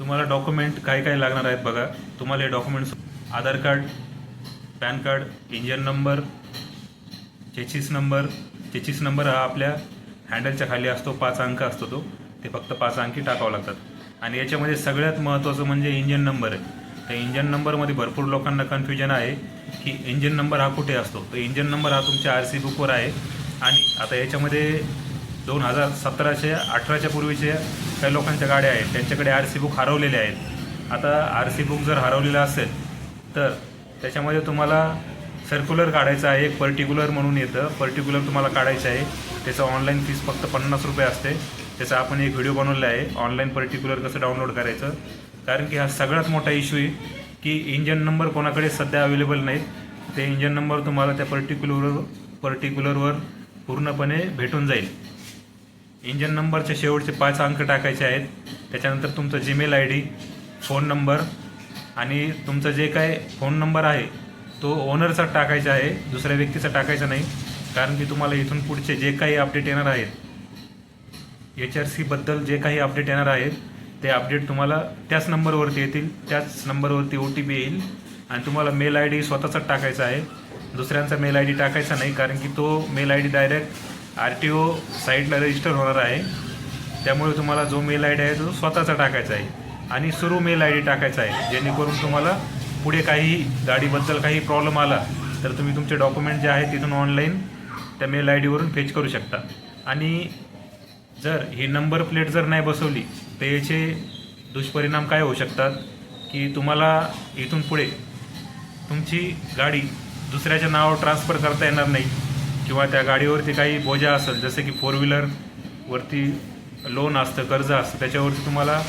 तुम्हाला डॉक्युमेंट काय काय लागणार आहेत बघा. तुम्हाला हे documents Aadhaar card PAN card engine number chassis number chassis number हा आपल्या हँडलच्या खाली असतो पाच अंक असतो तो. ते फक्त पाच अंकी टाकावं लागतात. आणि याच्यामध्ये सगळ्यात महत्त्वाचं म्हणजे इंजन नंबर आहे. त्या इंजन नंबरमध्ये भरपूर लोकांना कन्फ्युजन आहे की इंजन नंबर हा कुठे असतो? तर इंजन नंबर हा तुमच्या आर सी बुकवर आहे. आणि आता याच्यामध्ये दोन हजार सतराशे अठराच्या पूर्वीचे काही लोकांच्या गाड्या आहेत. त्यांच्याकडे आर सी बुक हरवलेले आहेत. आता आर सी बुक जर हरवलेलं असेल तर त्याच्यामध्ये तुम्हाला सर्क्युलर काढायचं आहे एक पर्टिक्युलर म्हणून येतं. पर्टिक्युलर तुम्हाला काढायचं आहे. त्याचं ऑनलाईन फीस फक्त पन्नास रुपये असते. त्याचा आपण एक व्हिडिओ बनवला आहे. ऑनलाईन पर्टिक्युलर कसं डाउनलोड करायचं? कारण की हा सगळ्यात मोठा इश्यू आहे की इंजन नंबर कोणाकडे सध्या अवेलेबल नाहीत. ते इंजन नंबर तुम्हाला त्या पर्टिक्युलर पर्टिक्युलरवर पूर्णपणे भेटून जाईल. इंजन नंबरचे शेवटचे पाच अंक टाकायचे आहेत. त्याच्यानंतर तुमचं Gmail I D phone number आणि तुमचं जे काय फोन नंबर आहे तो ओनरचा टाकायचा आहे. दुसऱ्या व्यक्तीचा टाकायचा नाही. कारण की तुम्हाला इथून पुढचे जे काही अपडेट येणार आहेत एच आर सीबद्दल जे काही अपडेट येणार आहेत ते अपडेट तुम्हाला त्याच नंबरवरती येतील. त्याच नंबरवरती ओ टी पी येईल. आणि तुम्हाला मेल आय डी स्वतःचाच टाकायचा आहे. दुसऱ्यांचा मेल आय डी टाकायचा नाही कारण की तो mail I D direct R T O साईटला रजिस्टर होणार आहे. त्यामुळे तुम्हाला जो मेल आय डी आहे तो स्वतःचा टाकायचा आहे. आणि सुरू मेल आय डी टाकायचा आहे. जेणेकरून तुम्हाला पुढे काही गाडीबद्दल काही प्रॉब्लेम आला तर तुम्ही तुमचे डॉक्युमेंट जे आहे तिथून ऑनलाईन त्या मेल आय डीवरून फेच करू शकता. आणि जर ही नंबर प्लेट जर नाही बसवली तर याचे दुष्परिणाम काय होऊ शकतात? की तुम्हाला इथून पुढे तुमची गाडी दुसऱ्याच्या नावावर ट्रान्सफर करता येणार नाही. किंवा त्या गाडीवरती काही बोजा असेल जसे की फोर व्हीलरवरती लोन असतं कर्ज असतं त्याच्यावरती तुम्हाला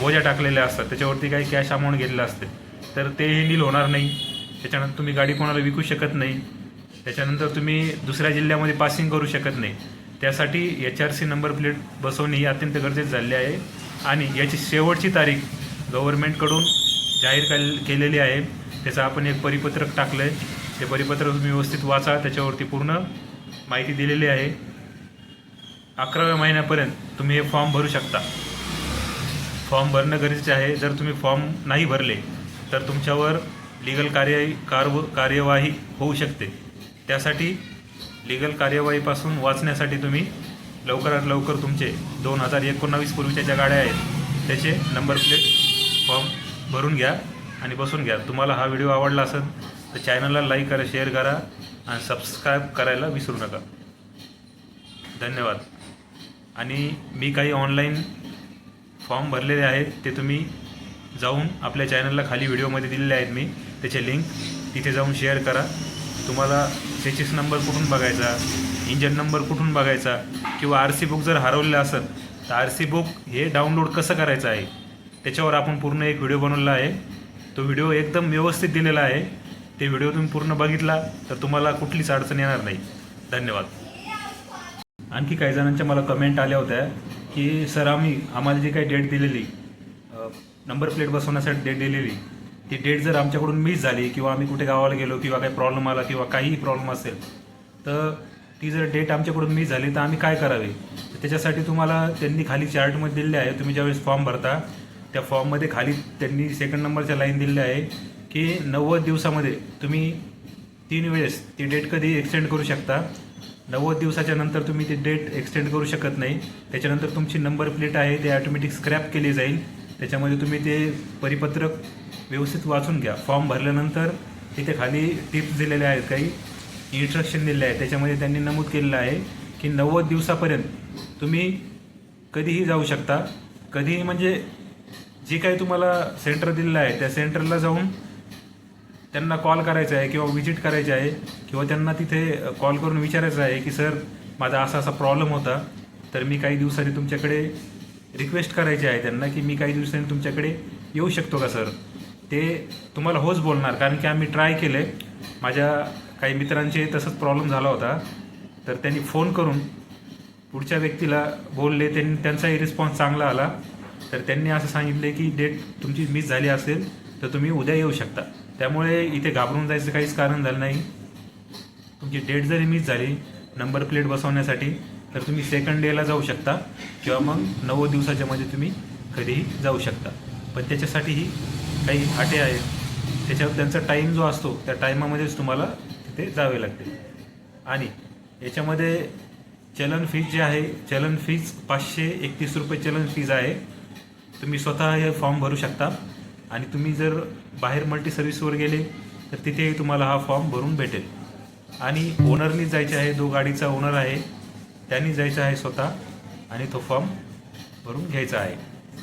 बोजा टाकलेल्या असतात त्याच्यावरती काही कॅश अमाऊंट घेतलं असते. तर तेही नील होणार नाही. त्याच्यानंतर तुम्ही गाडी कोणाला विकू शकत नाही. त्याच्यानंतर तुम्ही दुसऱ्या जिल्ह्यामध्ये पासिंग करू शकत नाही. त्यासाठी H R C number plate बसवणे ही अत्यंत गरजेचं झाले आहे. आणि याची शेवटची तारीख गव्हर्नमेंटकडून जाहीर केलेली आहे. त्याचं आपण एक परिपत्रक टाकलं आहे ते परिपत्र तुम्ही व्यवस्थित वाचा त्याच्यावरती पूर्ण माहिती दिलेली आहे. अकराव्या महिन्यापर्यंत तुम्ही हे फॉर्म भरू शकता. फॉर्म भरणं गरजेचे आहे. जर तुम्ही फॉर्म नाही भरले तर तुमच्यावर लिगल कार्य कारव कार्यवाही होऊ शकते. त्यासाठी लिगल कार्यवाहीपासून वाचण्यासाठी तुम्ही लवकरात लवकर तुमचे दोन हजार एकोणावीस पूर्वीच्या ज्या गाड्या आहेत त्याचे नंबर प्लेट फॉर्म भरून घ्या आणि बसून घ्या. तुम्हाला हा व्हिडिओ आवडला असेल तर चॅनलला लाईक करा शेअर करा आणि सबस्क्राईब करायला विसरू नका. धन्यवाद. आणि मी काही ऑनलाईन फॉर्म भरलेले आहेत ते तुम्ही जाऊन आपल्या चॅनलला खाली व्हिडिओमध्ये दिलेले आहेत मी. त्याचे लिंक तिथे जाऊन शेअर करा. तुम्हाला सेचिस नंबर कुठून बघायचा इंजन नंबर कुठून बघायचा किंवा आर सी बुक जर हरवलेलं असेल तर आर सी बुक हे डाउनलोड कसं करायचं आहे? त्याच्यावर आपण पूर्ण एक व्हिडिओ बनवला आहे. तो व्हिडिओ एकदम व्यवस्थित दिलेला आहे. ते व्हिडिओ तुम्ही पूर्ण बघितला तर तुम्हाला कुठलीच अडचण येणार नाही. धन्यवाद. आणखी काही जणांच्या मला कमेंट आल्या होत्या की सर आम्ही आम्हाला जी काही डेट दिलेली नंबर प्लेट बसवण्यासाठी डेट दिलेली ती डेट जर आमच्याकडून मिस झाली किंवा आम्ही कुठे गावाला गेलो किंवा काही प्रॉब्लेम आला किंवा काहीही प्रॉब्लेम असेल तर ती जर डेट आमच्याकडून मिस झाली तर आम्ही काय करावे? त्याच्यासाठी तुम्हाला त्यांनी खाली चार्टमध्ये दिलेले आहे. तुम्ही ज्यावेळेस फॉर्म भरता त्या फॉर्ममध्ये खाली त्यांनी सेकंड नंबरच्या लाईन दिलेल्या आहे. की नव्वद दिवसामध्ये तुम्ही तीन वेळेस ती डेट कधी एक्सटेंड करू शकता. नव्वद दिवसाच्या नंतर तुम्ही ती डेट एक्सटेंड करू शकत नाही. त्याच्यानंतर तुमची नंबर प्लेट आहे ते ऑटोमॅटिक स्क्रॅप केली जाईल. त्याच्यामध्ये तुम्ही ते परिपत्रक व्यवस्थित वाचून घ्या. फॉर्म भरल्यानंतर तिथे खाली टिप्स दिलेल्या आहेत काही. इन्स्ट्रक्शन दिले आहे त्याच्यामध्ये त्यांनी नमूद केलेलं आहे की नव्वद दिवसापर्यंत तुम्ही कधीही जाऊ शकता. कधीही म्हणजे जे काही तुम्हाला सेंटर दिलेलं आहे त्या सेंटरला जाऊन त्यांना कॉल करायचा आहे किंवा विजिट करायची आहे किंवा त्यांना तिथे कॉल करून विचारायचं आहे की सर माझा असा असा प्रॉब्लेम होता. तर मी काही दिवसांनी तुमच्याकडे रिक्वेस्ट करायची आहे त्यांना की मी काही दिवसांनी तुमच्याकडे येऊ शकतो का सर? ते तुम्हाला होच बोलणार. कारण की आम्ही ट्राय केले. माझ्या काही मित्रांचे तसंच प्रॉब्लेम झाला होता. तर त्यांनी फोन करून पुढच्या व्यक्तीला बोलले. त्यांनी त्यांचाही रिस्पॉन्स चांगला आला. तर त्यांनी असं सांगितले की डेट तुमची मिस झाली असेल तर तुम्ही उद्या येऊ शकता. त्यामुळे इथे घाबरून जायचं काहीच कारण झालं नाही. तुमची डेट जरी मिस झाली नंबर प्लेट बसवण्यासाठी तर तुम्ही सेकंड डेला जाऊ शकता किंवा मग नव्वद दिवसाच्या मध्ये तुम्ही कधीही जाऊ शकता. पण त्याच्यासाठीही काही अटे आहेत. त्याच्यावर त्यांचा टाईम जो असतो त्या टाईमामध्येच तुम्हाला तिथे जावे लागते. आणि याच्यामध्ये चलन फीज जे आहे चलन फीज पाचशे एकतीस रुपये चलन फीज आहे. तुम्ही स्वतः हे फॉर्म भरू शकता. आणि तुम्ही जर बाहेर मल्टी सर्व्हिसवर गेले तर तिथेही तुम्हाला हा फॉर्म भरून भेटेल. आणि ओनरनी जायचे आहे जो गाडीचा ओनर आहे त्यांनी जायचं आहे स्वतः आणि तो फॉर्म भरून घ्यायचा आहे.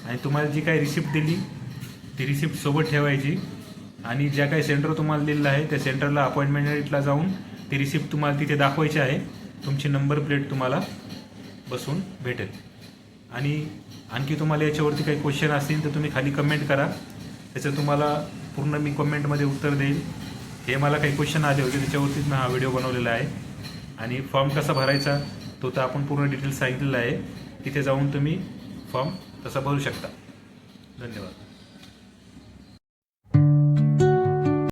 आणि तुम्हाला जी काही रिसिप्ट दिली ती रिसिप्ट सोबत ठेवायची. आणि ज्या काही सेंटर तुम्हाला दिलेलं आहे त्या सेंटरला अपॉइंटमेंटला जाऊन ती रिसिप्ट तुम्हाला तिथे दाखवायची आहे. तुमची नंबर प्लेट तुम्हाला बसून भेटेल. आणि आणखी तुम्हाला याच्यावरती काही क्वेश्चन असतील तर तुम्ही खाली कमेंट करा. त्याचं तुम्हाला पूर्ण मी कमेंटमध्ये उत्तर देईल. हे मला काही क्वेश्चन आले होते त्याच्यावरतीच मी हा व्हिडिओ बनवलेला आहे. आणि फॉर्म कसा भरायचा तो तर आपण पूर्ण डिटेल्स सांगितलेला आहे. तिथे जाऊन तुम्ही फॉर्म तसा भरू शकता. धन्यवाद.